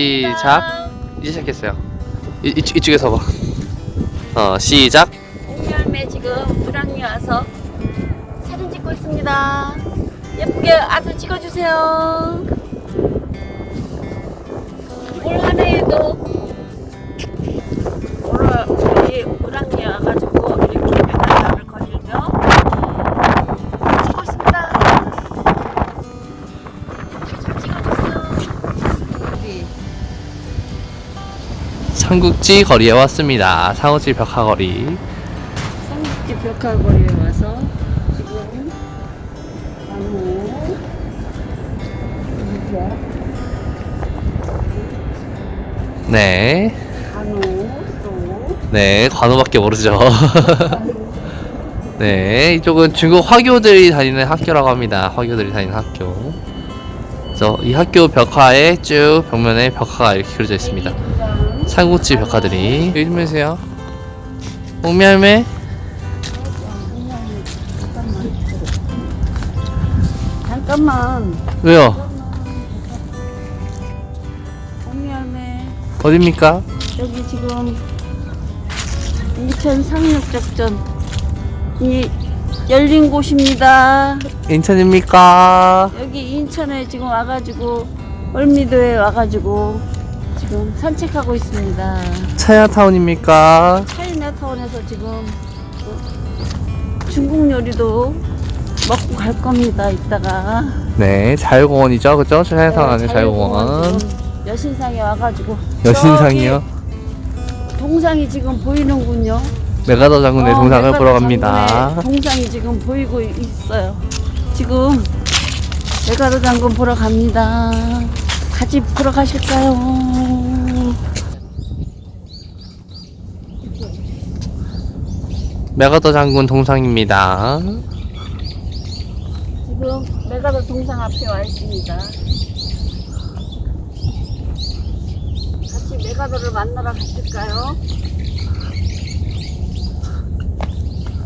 시작. 이제 시작했어요. 이, 이, 이쪽에서 봐. 어, 시작. 옥열매 지금 불황이 와서 사진 찍고 있습니다. 예쁘게 아들 찍어주세요. 올 한해 삼국지 거리에 왔습니다. 삼국지 벽화거리. 삼국지 벽화거리에 와서 지금 나무 이렇게 네. 간호 또 네, 관우밖에 모르죠. 네, 이쪽은 중국 화교들이 다니는 학교라고 합니다. 화교들이 다니는 학교. 그래서 이 학교 벽화에 쭉 벽면에 벽화가 이렇게 그려져 있습니다. 대구장 삼국지 벽화들이. 해주세요. 옥미할매? 잠깐만 왜요? 언니할매 어딥니까? 여기 지금 인천 상륙작전 이 열린 곳입니다 인천입니까? 여기 인천에 지금 와가지고 월미도에 와가지고 지금 산책하고 있습니다 차이나타운입니까? 차이나타운에서 지금 그 중국 요리도 먹고 갈 겁니다 이따가 네, 자유공원이죠. 그죠? 차이나타운 안에 네, 자유공원. 지금 여신상에 와가지고 여신상이요. 저기 동상이 지금 보이는군요. 메가더 장군의 어, 동상을 메가더 보러 갑니다. 장군의 동상이 지금 보이고 있어요. 지금 메가더 장군 보러 갑니다. 같이 보러 가실까요? 메가더 장군 동상입니다. 지금 메가더 동상 앞에 와 있습니다. 같이 메가더를 만나러 가실까요?